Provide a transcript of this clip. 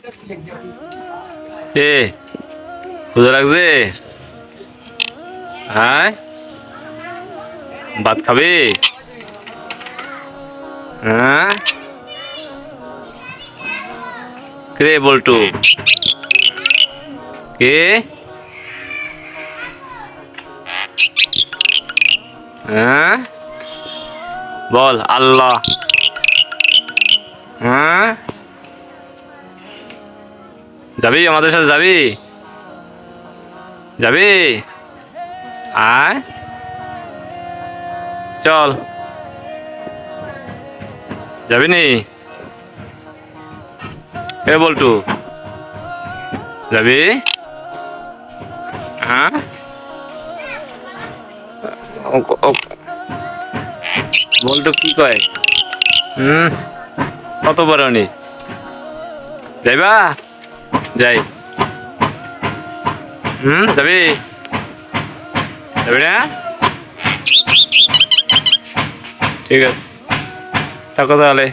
এ ক্ষুদা লাগছে? হ্যাঁ? ভাত খাবি? হ্যাঁ? কে বল্টু? কে? হ্যাঁ? বল আল্লাহ। হ্যাঁ? যাবি? আমাদের সাথে যাবি? যাবি? আয়। চল। যাবি নি এ বল্টু। যাবি? হ্যাঁ? বল্টু কি কয়? হুম? কত বড় নি যাইবা? যাই। হুম যাবি? যাবি না? ঠিক আছে। থাকো তাহলে।